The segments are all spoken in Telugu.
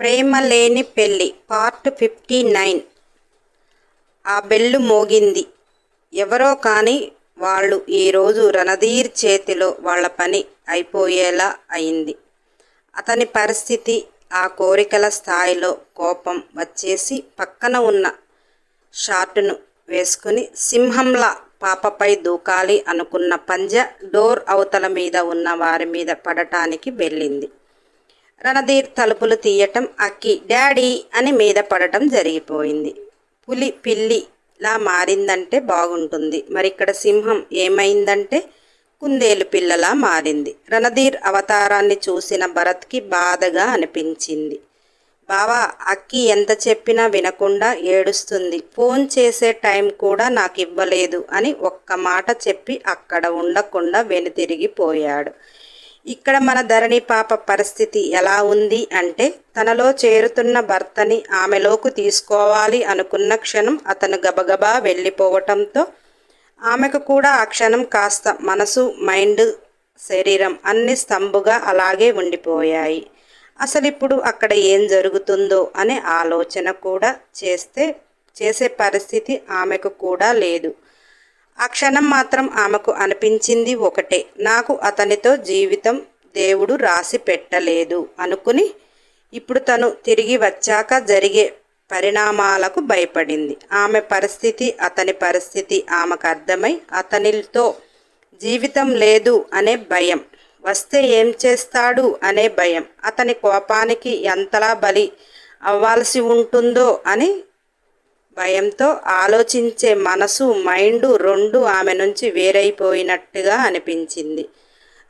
ప్రేమ లేని పెళ్ళి పార్ట్ ఫిఫ్టీ నైన్. ఆ బెల్లు మోగింది. ఎవరో కానీ వాళ్ళు ఈరోజు రణధీర్ చేతిలో వాళ్ళ పని అయిపోయేలా అయింది. అతని పరిస్థితి ఆ కోరికల స్థాయిలో కోపం వచ్చేసి పక్కన ఉన్న షార్టును వేసుకుని సింహంలా పాపపై దూకాలి అనుకున్న పంజ డోర్ అవతల మీద ఉన్న వారి మీద పడటానికి వెళ్ళింది. రణధీర్ తలుపులు తీయటం అక్కి డాడీ అని మీద పడటం జరిగిపోయింది. పులి పిల్లిలా మారిందంటే బాగుంటుంది. మరి ఇక్కడ సింహం ఏమైందంటే కుందేలు పిల్లలా మారింది. రణధీర్ అవతారాన్ని చూసిన భరత్కి బాధగా అనిపించింది. బావా అక్కి ఎంత చెప్పినా వినకుండా ఏడుస్తుంది. ఫోన్ చేసే టైం కూడా నాకు ఇవ్వలేదు అని ఒక్క మాట చెప్పి అక్కడ ఉండకుండా వెనుతిరిగిపోయాడు. ఇక్కడ మన ధరణి పాప పరిస్థితి ఎలా ఉంది అంటే తనలో చేరుతున్న భర్తని ఆమెలోకి తీసుకోవాలి అనుకున్న క్షణం అతను గబగబా వెళ్ళిపోవటంతో ఆమెకు కూడా ఆ క్షణం కాస్త మనసు మైండ్ శరీరం అన్ని స్తంభుగా అలాగే ఉండిపోయాయి. అసలు ఇప్పుడు అక్కడ ఏం జరుగుతుందో అనే ఆలోచన కూడా చేస్తే చేసే పరిస్థితి ఆమెకు కూడా లేదు. ఆ క్షణం మాత్రం ఆమెకు అనిపించింది ఒకటే. నాకు అతనితో జీవితం దేవుడు రాసి పెట్టలేదు అనుకుని ఇప్పుడు తను తిరిగి వచ్చాక జరిగే పరిణామాలకు భయపడింది. ఆమె పరిస్థితి అతని పరిస్థితి ఆమెకు అర్థమై అతనితో జీవితం లేదు అనే భయం వస్తే ఏం చేస్తాడు అనే భయం అతని కోపానికి ఎంతలా బలి అవ్వాల్సి ఉంటుందో అని భయంతో ఆలోచించే మనసు మైండు రెండు ఆమె నుంచి వేరైపోయినట్టుగా అనిపించింది.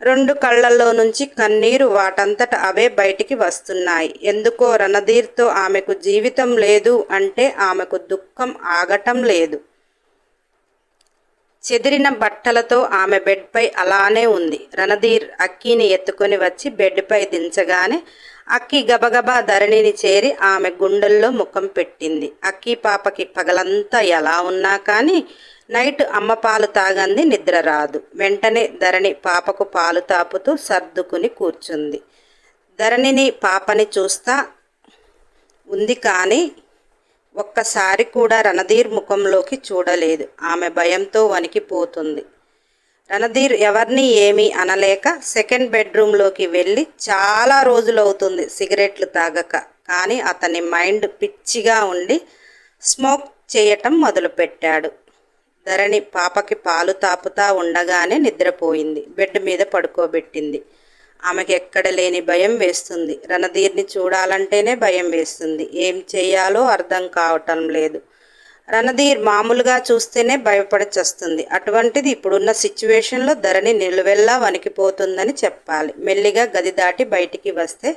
రెండు కళ్ళల్లో నుంచి కన్నీరు వాటంతట అవే బయటికి వస్తున్నాయి. ఎందుకో రణధీర్తో ఆమెకు జీవితం లేదు అంటే ఆమెకు దుఃఖం ఆగటం లేదు. చెదిరిన బట్టలతో ఆమె బెడ్పై అలానే ఉంది. రణధీర్ అక్కిని ఎత్తుకొని వచ్చి బెడ్పై దించగానే అక్కి గబగబా ధరణిని చేరి ఆమె గుండెల్లో ముఖం పెట్టింది. అక్కి పాపకి పగలంతా ఎలా ఉన్నా కానీ నైట్ అమ్మ పాలు తాగంది నిద్ర రాదు. వెంటనే ధరణి పాపకు పాలు తాపుతూ సర్దుకుని కూర్చుంది. ధరణిని పాపని చూస్తా ఉంది కానీ ఒక్కసారి కూడా రణధీర్ ముఖంలోకి చూడలేదు. ఆమె భయంతో వణికిపోతుంది. రణధీర్ ఎవరిని ఏమీ అనలేక సెకండ్ బెడ్రూమ్లోకి వెళ్ళి చాలా రోజులవుతుంది సిగరెట్లు తాగక. కానీ అతని మైండ్ పిచ్చిగా ఉండి స్మోక్ చేయటం మొదలుపెట్టాడు. ధరణి పాపకి పాలు తాపుతా ఉండగానే నిద్రపోయింది. బెడ్ మీద పడుకోబెట్టింది. ఆమెకి ఎక్కడ లేని భయం వేస్తుంది. రణధీర్ని చూడాలంటేనే భయం వేస్తుంది. ఏం చేయాలో అర్థం కావటం లేదు. రణధీర్ మామూలుగా చూస్తేనే భయపడచొస్తుంది. అటువంటిది ఇప్పుడున్న సిచ్యువేషన్లో ధరణి నిలువెల్లా వణికిపోతుందని చెప్పాలి. మెల్లిగా గది దాటి బయటికి వస్తే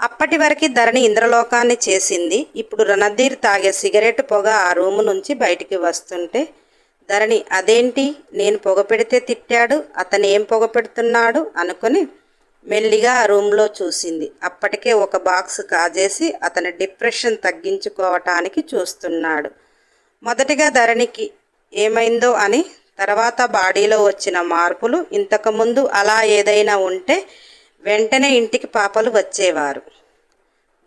అప్పటి వరకు ధరణి ఇంద్రలోకాన్ని చేసింది. ఇప్పుడు రణధీర్ తాగే సిగరెట్ పొగ ఆ రూము నుంచి బయటికి వస్తుంటే ధరణి అదేంటి? నేను పొగ పెడితే తిట్టాడు అతను ఏం పొగ పెడుతున్నాడు అనుకుని మెల్లిగా ఆ రూమ్లో చూసింది. అప్పటికే ఒక బాక్స్ కాజేసి అతని డిప్రెషన్ తగ్గించుకోవటానికి చూస్తున్నాడు. మొదటిగా ధరణికి ఏమైందో అని తర్వాత బాడీలో వచ్చిన మార్పులు ఇంతకుముందు అలా ఏదైనా ఉంటే వెంటనే ఇంటికి పాపలు వచ్చేవారు.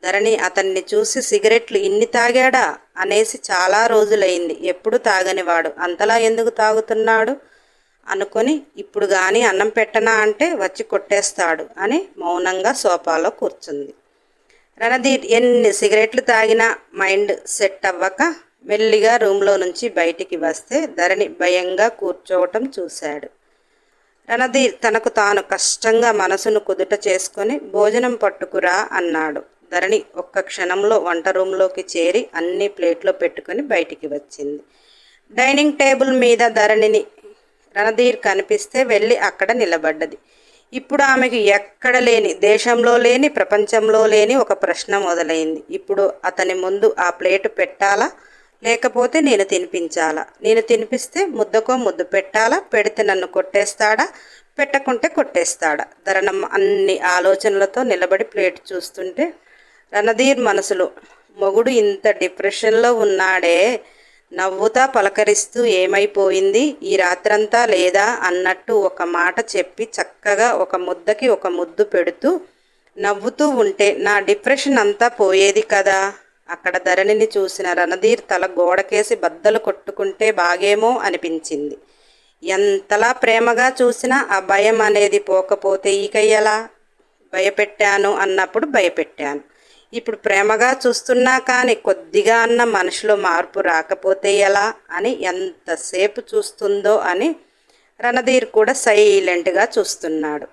ధరణి అతన్ని చూసి సిగరెట్లు ఇన్ని తాగాడా? అనేసి చాలా రోజులైంది. ఎప్పుడు తాగనివాడు? అంతలా ఎందుకు తాగుతున్నాడు? అనుకొని ఇప్పుడు కానీ అన్నం పెట్టనా అంటే వచ్చి కొట్టేస్తాడు అని మౌనంగా సోఫాలో కూర్చుంది. రణధీర్ ఎన్ని సిగరెట్లు తాగినా మైండ్ సెట్ అవ్వక మెల్లిగా రూమ్లో నుంచి బయటికి వస్తే ధరణి భయంగా కూర్చోవటం చూశాడు. రణధీర్ తనకు తాను కష్టంగా మనసును కుదుట చేసుకొని భోజనం పట్టుకురా అన్నాడు. ధరణి ఒక్క క్షణంలో వంట రూమ్లోకి చేరి అన్ని ప్లేట్లో పెట్టుకొని బయటికి వచ్చింది. డైనింగ్ టేబుల్ మీద ధరణిని రణధీర్ కనిపిస్తే వెళ్ళి అక్కడ నిలబడ్డది. ఇప్పుడు ఆమెకు ఎక్కడ లేని దేశంలో లేని ప్రపంచంలో లేని ఒక ప్రశ్న మొదలైంది. ఇప్పుడు అతని ముందు ఆ ప్లేటు పెట్టాలా? లేకపోతే నేను తినిపించాలా? నేను తినిపిస్తే ముద్దకో ముద్దు పెట్టాలా? పెడితే నన్ను కొట్టేస్తాడా? పెట్టకుంటే కొట్టేస్తాడా? ధరణమ్మ అన్ని ఆలోచనలతో నిలబడి ప్లేట్ చూస్తుంటే రణధీర్ మనసులో మొగుడు ఇంత డిప్రెషన్లో ఉన్నాడే నవ్వుతా పలకరిస్తూ ఏమైపోయింది? ఈ రాత్రంతా లేదా? అన్నట్టు ఒక మాట చెప్పి చక్కగా ఒక ముద్దకి ఒక ముద్దు పెడుతూ నవ్వుతూ ఉంటే నా డిప్రెషన్ అంతా పోయేది కదా? అక్కడ ధరణిని చూసిన రణధీర్ తల గోడకేసి బద్దలు కొట్టుకుంటే బాగేమో అనిపించింది. ఎంతలా ప్రేమగా చూసినా ఆ భయం అనేది పోకపోతే ఈకయ్యలా ఎలా? భయపెట్టాను అన్నప్పుడు భయపెట్టాను. ఇప్పుడు ప్రేమగా చూస్తున్నా కానీ కొద్దిగా అన్న మనసులో మార్పు రాకపోతే ఎలా అని ఎంతసేపు చూస్తుందో అని రణధీర్ కూడా సైలెంట్గా చూస్తున్నాడు.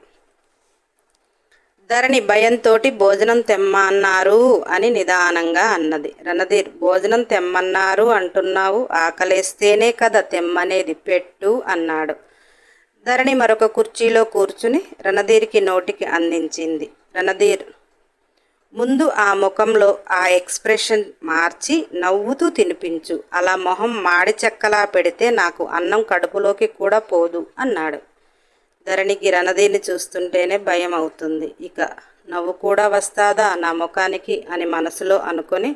ధరణి భయంతోటి భోజనం తెమ్మన్నారు అని నిదానంగా అన్నది. రణధీర్ భోజనం తెమ్మన్నారు అంటున్నావు ఆకలేస్తేనే కదా తెమ్మనేది పెట్టు అన్నాడు. ధరణి మరొక కుర్చీలో కూర్చుని రణధీర్కి నోటికి అందించింది. రణధీర్ ముందు ఆ ముఖంలో ఆ ఎక్స్ప్రెషన్ మార్చి నవ్వుతూ తినిపించు. అలా మొహం మాడి చెక్కలా పెడితే నాకు అన్నం కడుపులోకి కూడా పోదు అన్నాడు. ధరణికి రణధీని చూస్తుంటేనే భయం అవుతుంది. ఇక నవ్వు కూడా వస్తాదా నా ముఖానికి అని మనసులో అనుకొని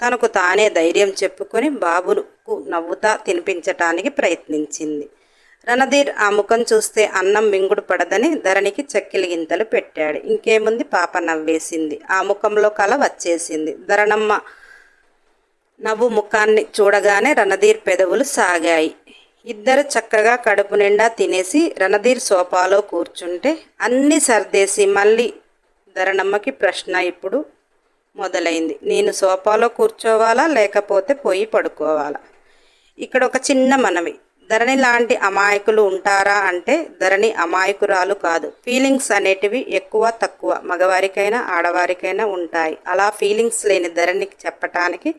తనకు తానే ధైర్యం చెప్పుకొని బాబుకు నవ్వుతా తినిపించటానికి ప్రయత్నించింది. రణధీర్ ఆ ముఖం చూస్తే అన్నం మింగుడు పడదని ధరణికి చెక్కిలిగింతలు పెట్టాడు. ఇంకేముంది? పాప నవ్వేసింది. ఆ ముఖంలో కల వచ్చేసింది. ధరణమ్మ నవ్వు ముఖాన్ని చూడగానే రణధీర్ పెదవులు సాగాయి. ఇద్దరు చక్కగా కడుపు నిండా తినేసి రణధీర్ సోఫాలో కూర్చుంటే అన్ని సర్దేసి మళ్ళీ ధరణమ్మకి ప్రశ్న ఇప్పుడు మొదలైంది. నేను సోఫాలో కూర్చోవాలా? లేకపోతే పోయి పడుకోవాలా? ఇక్కడ ఒక చిన్న మనవి. ధరణి లాంటి అమాయకులు ఉంటారా అంటే ధరణి అమాయకురాలు కాదు. ఫీలింగ్స్ అనేటివి ఎక్కువ తక్కువ. మగవారికైనా ఆడవారికైనా ఉంటాయి. అలా ఫీలింగ్స్ లేని ధరణికి చెప్పటానికి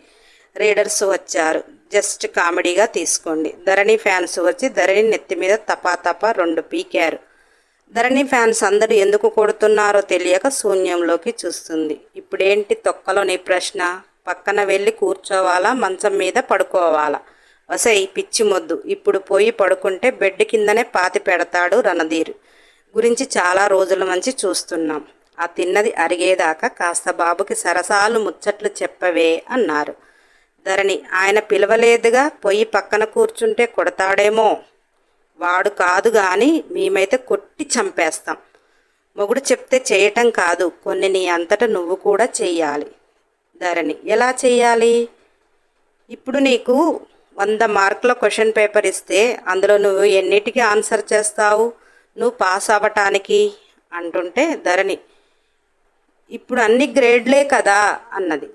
రీడర్స్ వచ్చారు. జస్ట్ కామెడీగా తీసుకోండి. ధరణి ఫ్యాన్స్ వచ్చి ధరణి నెత్తి మీద తపా తపా రెండు పీకారు. ధరణి ఫ్యాన్స్ అందరూ ఎందుకు కొడుతున్నారో తెలియక శూన్యంలోకి చూస్తుంది. ఇప్పుడేంటి తొక్కలో నీ ప్రశ్న? పక్కన వెళ్ళి కూర్చోవాలా? మంచం మీద పడుకోవాలా? వసై పిచ్చి మొద్దు. ఇప్పుడు పోయి పడుకుంటే బెడ్ కిందనే పాతి పెడతాడు రణధీర్. గురించి చాలా రోజుల నుంచి చూస్తున్నాం. ఆ తిన్నది అరిగేదాకా కాస్త బాబుకి సరసాలు ముచ్చట్లు చెప్పవే అన్నారు. ధరణి. ఆయన పిలవలేదుగా పొయ్యి పక్కన కూర్చుంటే కొడతాడేమో. వాడు కాదు కానీ మేమైతే కొట్టి చంపేస్తాం. మొగుడు చెప్తే చేయటం కాదు కొన్ని నీ అంతట నువ్వు కూడా చెయ్యాలి. ధరణి ఎలా చెయ్యాలి? ఇప్పుడు నీకు వంద మార్కుల క్వశ్చన్ పేపర్ ఇస్తే అందులో నువ్వు ఎన్నిటికీ ఆన్సర్ చేస్తావు? నువ్వు పాస్ అవ్వటానికి? అంటుంటే ధరణి ఇప్పుడు అన్ని గ్రేడ్లే కదా అన్నది.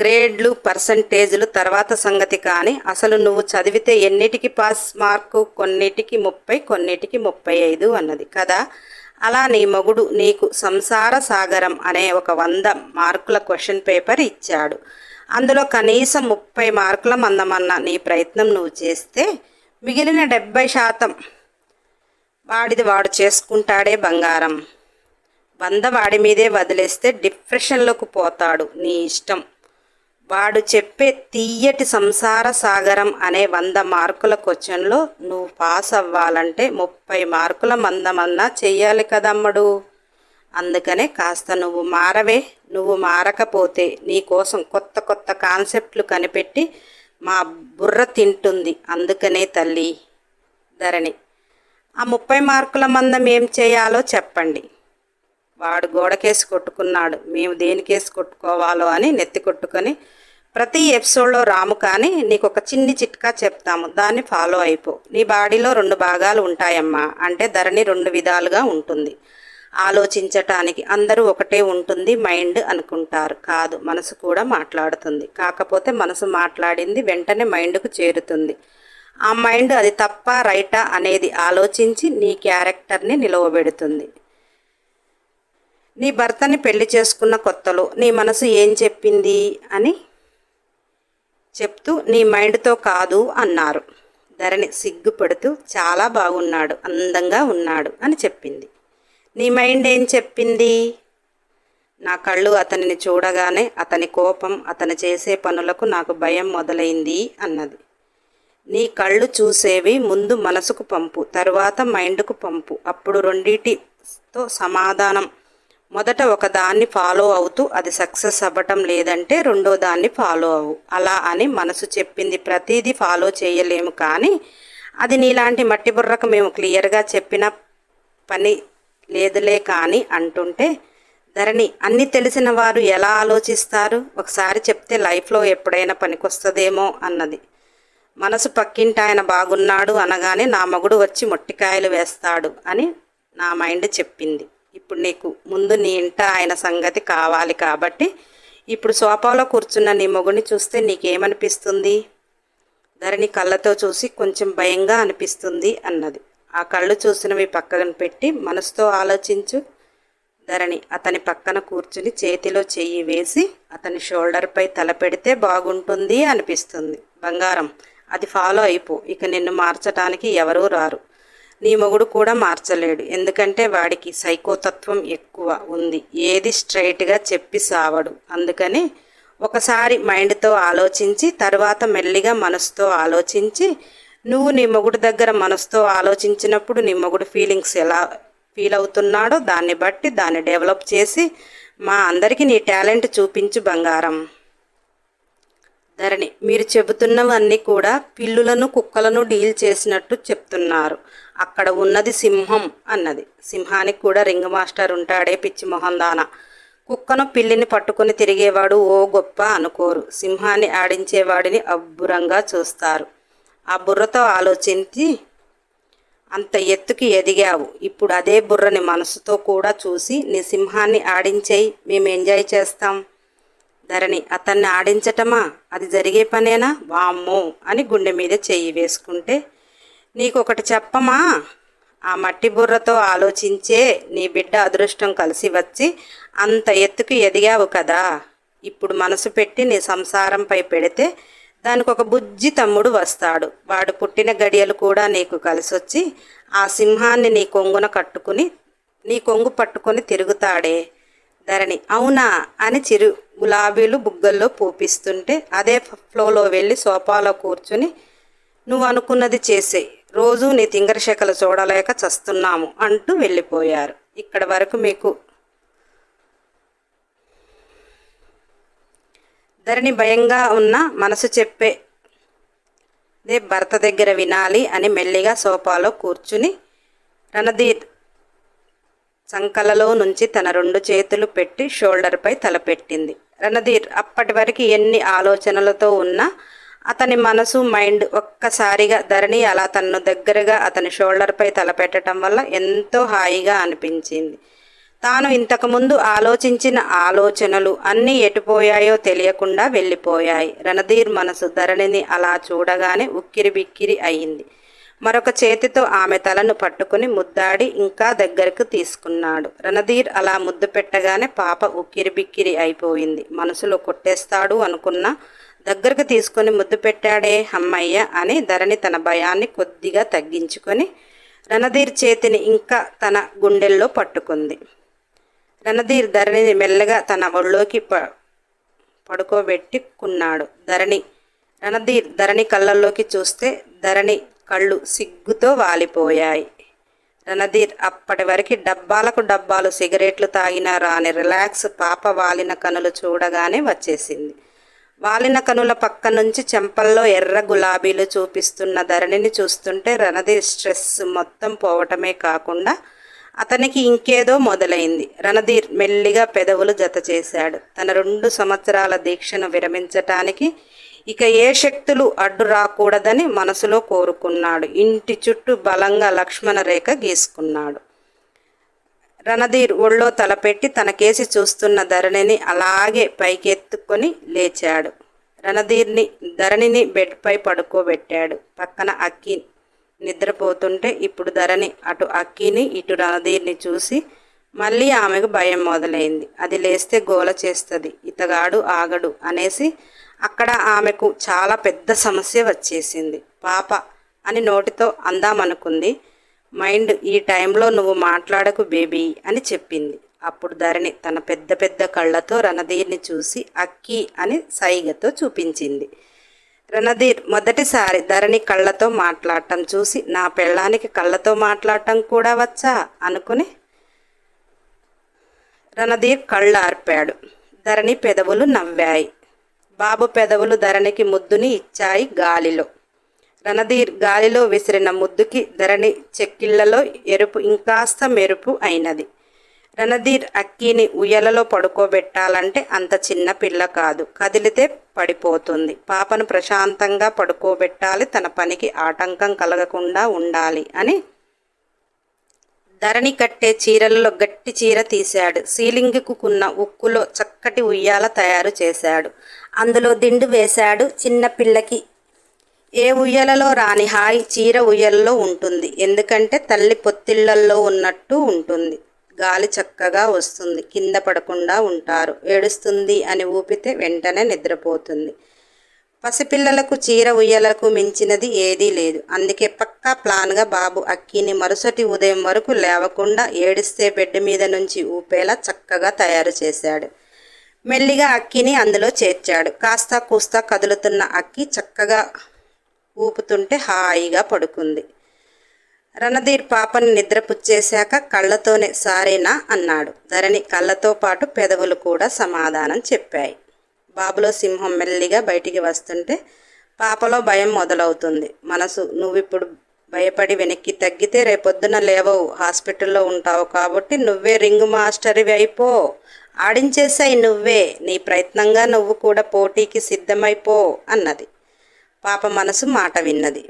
గ్రేడ్లు పర్సంటేజ్లు తర్వాత సంగతి కానీ అసలు నువ్వు చదివితే ఎన్నిటికి పాస్ మార్కు? కొన్నిటికి ముప్పై కొన్నిటికి ముప్పై ఐదు అన్నది కదా? అలా నీ మొగుడు నీకు సంసార సాగరం అనే ఒక వంద మార్కుల క్వశ్చన్ పేపర్ ఇచ్చాడు. అందులో కనీసం ముప్పై మార్కుల మందమన్న నీ ప్రయత్నం నువ్వు చేస్తే మిగిలిన డెబ్బై శాతం వాడిది వాడు చేసుకుంటాడే బంగారం. వంద వాడి మీదే వదిలేస్తే డిప్రెషన్లోకి పోతాడు నీ ఇష్టం. వాడు చెప్పే తీయటి సంసార సాగరం అనే వంద మార్కుల క్వశ్చన్లో నువ్వు పాస్ అవ్వాలంటే ముప్పై మార్కుల మందమన్నా చెయ్యాలి కదమ్మడు. అందుకనే కాస్త నువ్వు మారవే. నువ్వు మారకపోతే నీకోసం కొత్త కొత్త కాన్సెప్ట్లు కనిపెట్టి మా బుర్ర తింటుంది. అందుకనే తల్లి. ధరణి. ఆ ముప్పై మార్కుల మందం ఏం చేయాలో చెప్పండి. వాడు గోడకేసి కొట్టుకున్నాడు. మేము దేనికేసి కొట్టుకోవాలో అని నెత్తి కొట్టుకొని ప్రతి ఎపిసోడ్లో రాము కానీ నీకు ఒక చిన్ని చిట్కా చెప్తాము. దాన్ని ఫాలో అయిపో. నీ బాడీలో రెండు భాగాలు ఉంటాయమ్మా. అంటే ధరణి రెండు విధాలుగా ఉంటుంది. ఆలోచించటానికి అందరూ ఒకటే ఉంటుంది మైండ్ అనుకుంటారు. కాదు మనసు కూడా మాట్లాడుతుంది. కాకపోతే మనసు మాట్లాడింది వెంటనే మైండ్కు చేరుతుంది. ఆ మైండ్ అది తప్ప రైటా అనేది ఆలోచించి నీ క్యారెక్టర్ని నిలవబెడుతుంది. నీ భర్తని పెళ్ళి చేసుకున్న కొత్తలో నీ మనసు ఏం చెప్పింది అని చెప్తూ నీ మైండ్తో కాదు అన్నారు. ధరణి సిగ్గుపడుతూ చాలా బాగున్నాడు అందంగా ఉన్నాడు అని చెప్పింది. నీ మైండ్ ఏం చెప్పింది? నా కళ్ళు అతనిని చూడగానే అతని కోపం అతను చేసే పనులకు నాకు భయం మొదలైంది అన్నది. నీ కళ్ళు చూసేవి ముందు మనసుకు పంపు తరువాత మైండ్కు పంపు. అప్పుడు రెండిటితో సమాధానం మొదట ఒక దాన్ని ఫాలో అవుతూ అది సక్సెస్ అవ్వటం లేదంటే రెండో దాన్ని ఫాలో అవు అలా అని మనసు చెప్పింది. ప్రతిదీ ఫాలో చేయలేము కానీ అది నీలాంటి మట్టి బుర్రకు మేము క్లియర్గా చెప్పిన పని లేదులే కానీ అంటుంటే ధరణి అన్ని తెలిసిన వారు ఎలా ఆలోచిస్తారు? ఒకసారి చెప్తే లైఫ్లో ఎప్పుడైనా పనికొస్తుందేమో అన్నది. మనసు పక్కింటి ఆయన బాగున్నాడు అనగానే నా మగుడు వచ్చి మొట్టికాయలు వేస్తాడు అని నా మైండ్ చెప్పింది. ఇప్పుడు నీకు ముందు నీ ఇంట ఆయన సంగతి కావాలి కాబట్టి ఇప్పుడు సోఫాలో కూర్చున్న నీ మొగుడిని చూస్తే నీకేమనిపిస్తుంది? ధరణి కళ్ళతో చూసి కొంచెం భయంగా అనిపిస్తుంది అన్నది. ఆ కళ్ళు చూసినవి పక్కన పెట్టి మనసుతో ఆలోచించు. ధరణి అతని పక్కన కూర్చుని చేతిలో చెయ్యి వేసి అతని షోల్డర్పై తల పెడితే బాగుంటుంది అనిపిస్తుంది. బంగారం అది ఫాలో అయిపో. ఇక నిన్ను మార్చటానికి ఎవరూ రారు. నీ మొగుడు కూడా మార్చలేడు. ఎందుకంటే వాడికి సైకోతత్వం ఎక్కువ ఉంది. ఏది స్ట్రైట్గా చెప్పి సావడు. అందుకని ఒకసారి మైండ్తో ఆలోచించి తర్వాత మెల్లిగా మనసుతో ఆలోచించి నువ్వు నీ మొగుడు దగ్గర మనసుతో ఆలోచించినప్పుడు నీ మొగుడు ఫీలింగ్స్ ఎలా ఫీల్ అవుతున్నాడో దాన్ని బట్టి దాన్ని డెవలప్ చేసి మా అందరికీ నీ టాలెంట్ చూపించు బంగారం. ధరణి మీరు చెబుతున్నవన్నీ కూడా పిల్లులను కుక్కలను డీల్ చేసినట్టు చెప్తున్నారు. అక్కడ ఉన్నది సింహం అన్నది. సింహానికి కూడా రింగ్ మాస్టర్ ఉంటాడే పిచ్చి మొహందాన కుక్కను పిల్లిని పట్టుకుని తిరిగేవాడు ఓ గొప్ప అనుకోరు. సింహాన్ని ఆడించేవాడిని అబ్బురంగా చూస్తారు. ఆ బుర్రతో ఆలోచించి అంత ఎత్తుకి ఎదిగావు. ఇప్పుడు అదే బుర్రని మనసుతో కూడా చూసి నీ సింహాన్ని ఆడించేయి. మేము ఎంజాయ్ చేస్తాం. ధరణి అతన్ని ఆడించటమా? అది జరిగే పనేనా? వామ్మో! అని గుండె మీద చెయ్యి వేసుకుంటే నీకొకటి చెప్పమా? ఆ మట్టి బుర్రతో ఆలోచించే నీ బిడ్డ అదృష్టం కలిసి వచ్చి అంత ఎత్తుకు ఎదిగావు కదా. ఇప్పుడు మనసు పెట్టి నీ సంసారంపై పెడితే దానికి ఒక బుజ్జి తమ్ముడు వస్తాడు. వాడు పుట్టిన గడియలు కూడా నీకు కలిసొచ్చి ఆ సింహాన్ని నీ కొంగున కట్టుకుని నీ కొంగు పట్టుకొని తిరుగుతాడే. ధరణి అవునా? అని చిరు గులాబీలు బుగ్గల్లో పూపిస్తుంటే అదే ఫ్లోలో వెళ్ళి సోఫాలో కూర్చుని నువ్వు అనుకున్నది చేసే. రోజూ నీ తింగర చూడలేక చస్తున్నాము అంటూ వెళ్ళిపోయారు. ఇక్కడ వరకు మీకు ధరణి భయంగా ఉన్న మనసు చెప్పే దే భర్త దగ్గర వినాలి అని మెల్లిగా సోఫాలో కూర్చుని రణధీర్ సంకలలో నుంచి తన రెండు చేతులు పెట్టి షోల్డర్పై తలపెట్టింది. రణధీర్ అప్పటి వరకు ఎన్ని ఆలోచనలతో ఉన్నా అతని మనసు మైండ్ ఒక్కసారిగా ధరణి అలా తన్ను దగ్గరగా అతని షోల్డర్పై తలపెట్టడం వల్ల ఎంతో హాయిగా అనిపించింది. తాను ఇంతకుముందు ఆలోచించిన ఆలోచనలు అన్నీ ఎటుపోయాయో తెలియకుండా వెళ్ళిపోయాయి. రణధీర్ మనసు ధరణిని అలా చూడగానే ఉక్కిరి బిక్కిరి అయింది. మరొక చేతితో ఆమె తలను పట్టుకుని ముద్దాడి ఇంకా దగ్గరకు తీసుకున్నాడు. రణధీర్ అలా ముద్దు పెట్టగానే పాప ఉక్కిరి బిక్కిరి అయిపోయింది. మనసులో కొట్టేస్తాడు అనుకున్న దగ్గరకు తీసుకొని ముద్దు పెట్టాడే అమ్మయ్య అని ధరణి తన భయాన్ని కొద్దిగా తగ్గించుకొని రణధీర్ చేతిని ఇంకా తన గుండెల్లో పట్టుకుంది. రణధీర్ ధరణిని మెల్లగా తన ఒళ్ళోకి ప పడుకోబెట్టుకున్నాడు. ధరణి రణధీర్ ధరణి కళ్ళల్లోకి చూస్తే ధరణి కళ్ళు సిగ్గుతో వాలిపోయాయి. రణధీర్ అప్పటి వరకు డబ్బాలకు డబ్బాలు సిగరెట్లు తాగిన రాని రిలాక్స్ పాప వాలిన కనులు చూడగానే వచ్చేసింది. వాలిన కనుల పక్క నుంచి చెంపల్లో ఎర్ర గులాబీలు చూపిస్తున్న ధరణిని చూస్తుంటే రణధీర్ స్ట్రెస్ మొత్తం పోవటమే కాకుండా అతనికి ఇంకేదో మొదలైంది. రణధీర్ మెల్లిగా పెదవులు జత చేశాడు. తన రెండు సంవత్సరాల దీక్షను విరమించటానికి ఇక ఏ శక్తులు అడ్డు రాకూడదని మనసులో కోరుకున్నాడు. ఇంటి చుట్టూ బలంగా లక్ష్మణ రేఖ గీసుకున్నాడు. రణధీర్ ఒళ్ళో తలపెట్టి తన కేసి చూస్తున్న ధరణిని అలాగే పైకెత్తుకొని లేచాడు. రణధీర్ని ధరణిని బెడ్పై పడుకోబెట్టాడు. పక్కన అక్కి నిద్రపోతుంటే ఇప్పుడు ధరణి అటు అక్కిని ఇటు రణధీర్ని చూసి మళ్ళీ ఆమెకు భయం మొదలైంది. అది లేస్తే గోల చేస్తుంది ఇతగాడు ఆగడు అనేసి అక్కడ ఆమెకు చాలా పెద్ద సమస్య వచ్చేసింది. పాప అని నోటితో అందామనుకుంది. మైండ్ ఈ టైంలో నువ్వు మాట్లాడకు బేబీ అని చెప్పింది. అప్పుడు ధరణి తన పెద్ద పెద్ద కళ్ళతో రణధీర్ని చూసి అక్కి అని సైగతో చూపించింది. రణధీర్ మొదటిసారి ధరణి కళ్ళతో మాట్లాడటం చూసి నా పెళ్ళానికి కళ్ళతో మాట్లాడటం కూడా వచ్చా? అనుకుని రణధీర్ కళ్ళు ఆర్పాడు ధరణి పెదవులు నవ్వాయి. బాబు పెదవులు ధరణికి ముద్దుని ఇచ్చాయి గాలిలో. రణధీర్ గాలిలో విసిరిన ముద్దుకి ధరణి చెక్కిళ్ళలో ఎరుపు ఇంకాస్త మెరుపు అయినది. రణధీర్ అక్కిని ఉయ్యలలో పడుకోబెట్టాలంటే అంత చిన్న పిల్ల కాదు. కదిలితే పడిపోతుంది. పాపను ప్రశాంతంగా పడుకోబెట్టాలి. తన పనికి ఆటంకం కలగకుండా ఉండాలి అని ధరణి కట్టే చీరలలో గట్టి చీర తీశాడు. సీలింగ్కుకున్న ఉక్కులో చక్కటి ఉయ్యాల తయారు చేశాడు. అందులో దిండు వేశాడు. చిన్న పిల్లకి ఏ ఉయ్యలలో రాని హాయి చీర ఉయ్యలలో ఉంటుంది. ఎందుకంటే తల్లి పొత్తిళ్ళల్లో ఉన్నట్టు ఉంటుంది. గాలి చక్కగా వస్తుంది. కింద పడకుండా ఉంటారు. ఏడుస్తుంది అని ఊపితే వెంటనే నిద్రపోతుంది. పసిపిల్లలకు చీర ఉయ్యలకు మించినది ఏదీ లేదు. అందుకే పక్కా ప్లాన్గా బాబు అక్కిని మరుసటి ఉదయం వరకు లేవకుండా ఏడిస్తే బెడ్ మీద నుంచి ఊపేలా చక్కగా తయారు చేశాడు. మెల్లిగా అక్కిని అందులో చేర్చాడు. కాస్త కూస్తా కదులుతున్న అక్కి చక్కగా ఊపుతుంటే హాయిగా పడుకుంది. రణధీర్ పాపని నిద్రపుచ్చేశాక కళ్ళతోనే సారేనా అన్నాడు. ధరణి కళ్ళతో పాటు పెదవులు కూడా సమాధానం చెప్పాయి. బాబులో సింహం మెల్లిగా బయటికి వస్తుంటే పాపలో భయం మొదలవుతుంది. మనసు నువ్విప్పుడు భయపడి వెనక్కి తగ్గితే రేపొద్దున లేవవు. హాస్పిటల్లో ఉంటావు కాబట్టి నువ్వే రింగ్ మాస్టర్వి అయిపో. ఆడించేసాయి నువ్వే. నీ ప్రయత్నంగా నువ్వు కూడా పోటీకి సిద్ధమైపో అన్నది. పాప మనసు మాట విన్నది.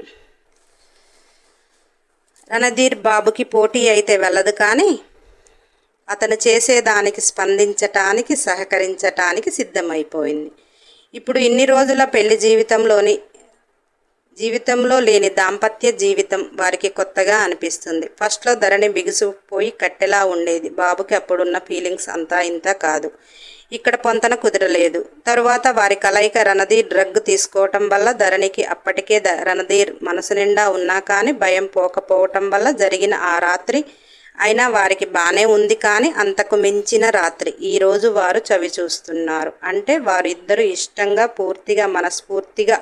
రణధీర్ బాబుకి పోటీ అయితే వెళ్ళదు కానీ అతను చేసేదానికి స్పందించటానికి సహకరించటానికి సిద్ధమైపోయింది. ఇప్పుడు ఇన్ని రోజుల పెళ్ళి జీవితంలోని జీవితంలో లేని దాంపత్య జీవితం వారికి కొత్తగా అనిపిస్తుంది. ఫస్ట్లో ధరణి బిగుసుపోయి కట్టెలా ఉండేది. బాబుకి అప్పుడున్న ఫీలింగ్స్ అంతా ఇంత కాదు. ఇక్కడ పొంతన కుదరలేదు. తరువాత వారి కలయిక రణధీర్ డ్రగ్ తీసుకోవటం వల్ల ధరణికి అప్పటికే ద రణధీర్ మనసు నిండా ఉన్నా కానీ భయం పోకపోవటం వల్ల జరిగిన ఆ రాత్రి అయినా వారికి బాగానే ఉంది కానీ అంతకు మించిన రాత్రి. ఈరోజు వారు చవి చూస్తున్నారు. అంటే వారిద్దరూ ఇష్టంగా పూర్తిగా మనస్ఫూర్తిగా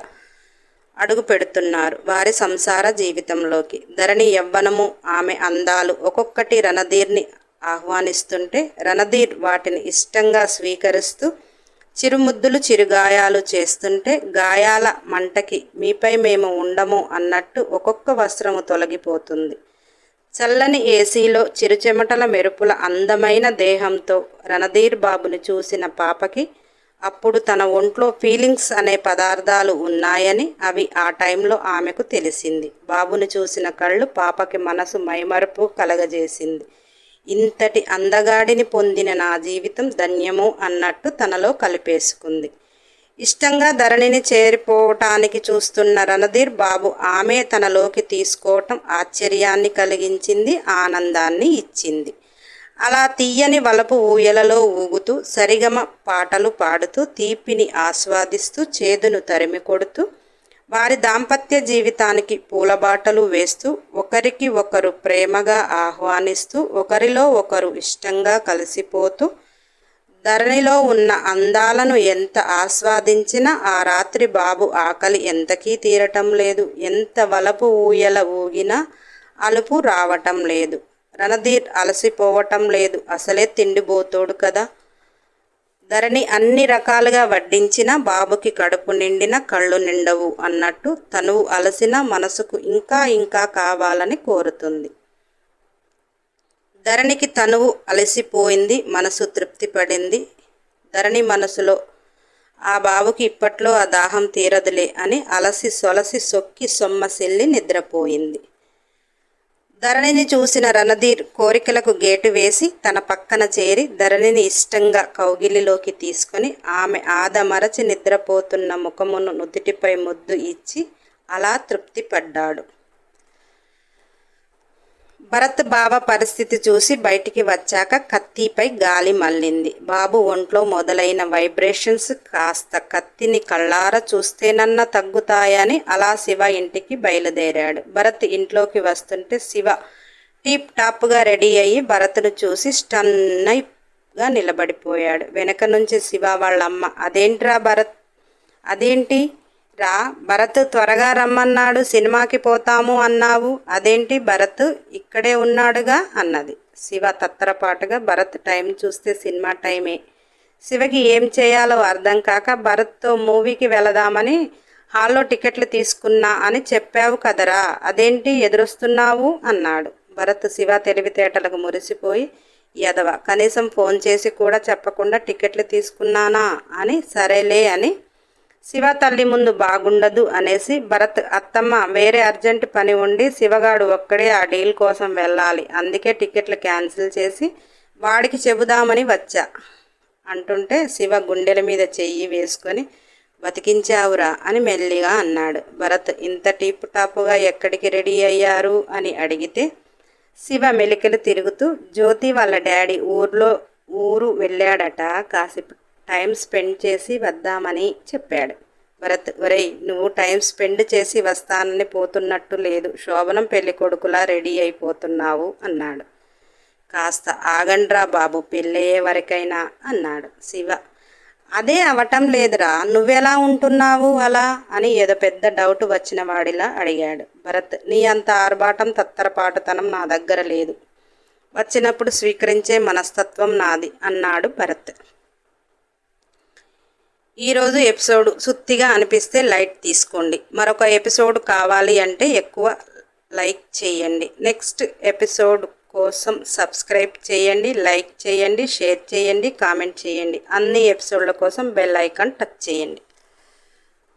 అడుగు పెడుతున్నారు వారి సంసార జీవితంలోకి. ధరణి యవ్వనము ఆమె అందాలు ఒక్కొక్కటి రణధీర్ని ఆహ్వానిస్తుంటే రణధీర్ వాటిని ఇష్టంగా స్వీకరిస్తూ చిరుముద్దులు చిరుగాయాలు చేస్తుంటే గాయాల మంటకి మీపై మేము ఉండము అన్నట్టు ఒక్కొక్క వస్త్రము తొలగిపోతుంది. చల్లని ఏసీలో చిరుచెమటల మెరుపుల అందమైన దేహంతో రణధీర్ బాబుని చూసిన పాపకి అప్పుడు తన ఒంట్లో ఫీలింగ్స్ అనే పదార్థాలు ఉన్నాయని అవి ఆ టైంలో ఆమెకు తెలిసింది. బాబుని చూసిన కళ్ళు పాపకి మనసు మైమరుపు కలగజేసింది. ఇంతటి అందగాడిని పొందిన నా జీవితం ధన్యము అన్నట్టు తనలో కలిపేసుకుంది. ఇష్టంగా ధరణిని చేరిపోవటానికి చూస్తున్న రణధీర్ బాబు ఆమె తనలోకి తీసుకోవటం ఆశ్చర్యాన్ని కలిగించింది ఆనందాన్ని ఇచ్చింది. అలా తీయని వలపు ఊయలలో ఊగుతూ సరిగమ పాటలు పాడుతూ తీపిని ఆస్వాదిస్తూ చేదును తరిమి కొడుతూ వారి దాంపత్య జీవితానికి పూలబాటలు వేస్తూ ఒకరికి ఒకరు ప్రేమగా ఆహ్వానిస్తూ ఒకరిలో ఒకరు ఇష్టంగా కలిసిపోతూ ధరణిలో ఉన్న అందాలను ఎంత ఆస్వాదించినా ఆ రాత్రి బాబు ఆకలి ఎంతకీ తీరటం లేదు. ఎంత వలపు ఊయల ఊగినా అలుపు రావటం లేదు. రణధీర్ అలసిపోవటం లేదు. అసలే తిండిపోతోడు కదా. ధరణి అన్ని రకాలుగా వడ్డించిన బాబుకి కడుపు నిండిన కళ్ళు నిండవు అన్నట్టు తనువు అలసిన మనసుకు ఇంకా ఇంకా కావాలని కోరుతుంది. ధరణికి తనువు అలసిపోయింది మనసు తృప్తి పడింది ధరణి మనసులో ఆ బాబుకి ఇప్పట్లో ఆ దాహం తీరదులే అని అలసి సొలసి సొక్కి సొమ్మసిల్లి నిద్రపోయింది. ధరణిని చూసిన రణధీర్ కోరికలకు గేటు వేసి తన పక్కన చేరి ధరణిని ఇష్టంగా కౌగిలిలోకి తీసుకొని ఆమె ఆదమరచి నిద్రపోతున్న ముఖమును నుదుటిపై ముద్దు ఇచ్చి అలా తృప్తిపడ్డాడు. భరత్ బావ పరిస్థితి చూసి బయటికి వచ్చాక కత్తిపై గాలి మళ్ళింది. బాబు ఒంట్లో మొదలైన వైబ్రేషన్స్ కాస్త కత్తిని కళ్ళార చూస్తేనన్నా తగ్గుతాయని అలా శివ ఇంటికి బయలుదేరాడు. భరత్ ఇంట్లోకి వస్తుంటే శివ టీప్ టాప్గా రెడీ అయ్యి భరత్ను చూసి స్టన్నైగా నిలబడిపోయాడు. వెనక నుంచి శివ వాళ్ళమ్మ అదేంట్రా భరత్? అదేంటి? రా భరత్ త్వరగా రమ్మన్నాడు సినిమాకి పోతాము అన్నావు. అదేంటి భరత్? ఇక్కడే ఉన్నాడుగా అన్నది. శివ తత్తరపాటుగా భరత్ టైం చూస్తే సినిమా టైమే. శివకి ఏం చేయాలో అర్థం కాక భరత్తో మూవీకి వెళదామని హాల్లో టికెట్లు తీసుకున్నా అని చెప్పావు కదరా. అదేంటి ఎదురొస్తున్నావు? అన్నాడు. భరత్ శివ తెలివితేటలకు మురిసిపోయి యదవ కనీసం ఫోన్ చేసి కూడా చెప్పకుండా టికెట్లు తీసుకున్నానా? అని సరేలే అని శివ తల్లి ముందు బాగుండదు అనేసి భరత్ అత్తమ్మ వేరే అర్జెంట్ పని ఉండి శివగాడు ఒక్కడే ఆ డీల్ కోసం వెళ్ళాలి. అందుకే టికెట్లు క్యాన్సిల్ చేసి వాడికి చెబుదామని వచ్చా. అంటుంటే శివ గుండెల మీద చెయ్యి వేసుకొని బతికించావురా అని మెల్లిగా అన్నాడు. భరత్ ఇంత టీపు టాపుగా ఎక్కడికి రెడీ అయ్యారు? అని అడిగితే శివ మెలికలు తిరుగుతూ జ్యోతి వాళ్ళ డాడీ ఊర్లో ఊరు వెళ్ళాడట కాసేపు టైం స్పెండ్ చేసి వద్దామని చెప్పాడు. భరత్ ఒరేయ్ నువ్వు టైం స్పెండ్ చేసి వస్తానని పోతున్నట్టు లేదు. శోభనం పెళ్ళి కొడుకులా రెడీ అయిపోతున్నావు అన్నాడు. కాస్త ఆగండ్రా బాబు పెళ్ళయ్యే వరకైనా అన్నాడు శివ. అదే అవటం లేదురా. నువ్వెలా ఉంటున్నావు అలా అని ఏదో పెద్ద డౌట్ వచ్చిన వాడిలా అడిగాడు. భరత్ నీ అంత ఆర్భాటం తత్తరపాటుతనం నా దగ్గర లేదు. వచ్చినప్పుడు స్వీకరించే మనస్తత్వం నాది అన్నాడు భరత్. ఈరోజు ఎపిసోడ్ సుత్తిగా అనిపిస్తే లైట్ తీసుకోండి. మరొక ఎపిసోడ్ కావాలి అంటే ఎక్కువ లైక్ చేయండి. నెక్స్ట్ ఎపిసోడ్ కోసం సబ్స్క్రైబ్ చేయండి లైక్ చేయండి షేర్ చేయండి కామెంట్ చేయండి. అన్ని ఎపిసోడ్ల కోసం బెల్ ఐకాన్ టచ్ చేయండి.